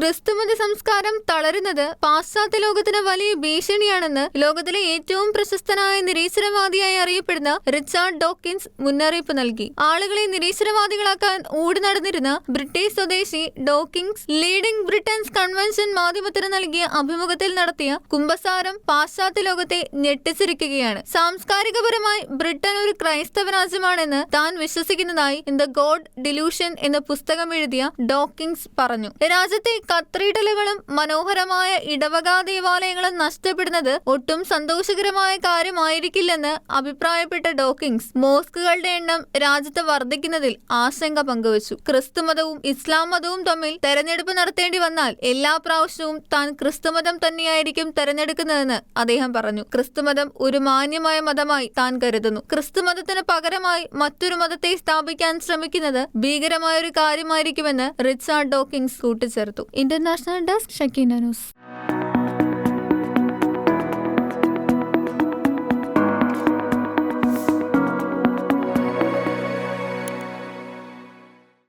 ക്രിസ്തുമത സംസ്കാരം തളരുന്നത് പാശ്ചാത്യ ലോകത്തിന് വലിയ ഭീഷണിയാണെന്ന് ലോകത്തിലെ ഏറ്റവും പ്രശസ്തനായ നിരീശ്വരവാദിയായി അറിയപ്പെടുന്ന റിച്ചാർഡ് ഡോക്കിൻസ് മുന്നറിയിപ്പ് നൽകി. ആളുകളെ നിരീശ്വരവാദികളാക്കാൻ ഊട് നടന്നിരുന്ന ബ്രിട്ടീഷ് സ്വദേശി ഡോക്കിൻസ് ലീഡിംഗ് ബ്രിട്ടൻസ് കൺവെൻഷൻ മാധ്യമത്തിന് നൽകിയ അഭിമുഖത്തിൽ നടത്തിയ കുംഭസാരം പാശ്ചാത്യ ലോകത്തെ ഞെട്ടിച്ചിരിക്കുകയാണ്. സാംസ്കാരികപരമായി ബ്രിട്ടൻ ഒരു ക്രൈസ്തവ രാജ്യമാണെന്ന് താൻ വിശ്വസിക്കുന്നതായി ഇൻ ദ ഗോഡ് ഡിലൂഷൻ എന്ന പുസ്തകം എഴുതിയ ഡോക്കിൻസ് പറഞ്ഞു. രാജ്യത്തെ കത്തീഡലുകളും മനോഹരമായ ഇടവക ദേവാലയങ്ങളും നഷ്ടപ്പെടുന്നത് ഒട്ടും സന്തോഷകരമായ കാര്യമായിരിക്കില്ലെന്ന് അഭിപ്രായപ്പെട്ട ഡോക്കിങ്സ് മോസ്കുകളുടെ എണ്ണം രാജ്യത്ത് വർദ്ധിക്കുന്നതിൽ ആശങ്ക പങ്കുവച്ചു. ക്രിസ്തുമതവും ഇസ്ലാം മതവും തമ്മിൽ തെരഞ്ഞെടുപ്പ് നടത്തേണ്ടി വന്നാൽ എല്ലാ പ്രാവശ്യവും താൻ ക്രിസ്തുമതം തന്നെയായിരിക്കും തെരഞ്ഞെടുക്കുന്നതെന്ന് അദ്ദേഹം പറഞ്ഞു. ക്രിസ്തുമതം ഒരു മാന്യമായ മതമായി താൻ കരുതുന്നു. ക്രിസ്തുമതത്തിന് പകരമായി മറ്റൊരു മതത്തെ സ്ഥാപിക്കാൻ ശ്രമിക്കുന്നത് ഭീകരമായ ഒരു കാര്യമായിരിക്കുമെന്ന് റിച്ചാർഡ് ഡോക്കിങ്സ് കൂട്ടിച്ചേർത്തു. International desk Shekinah news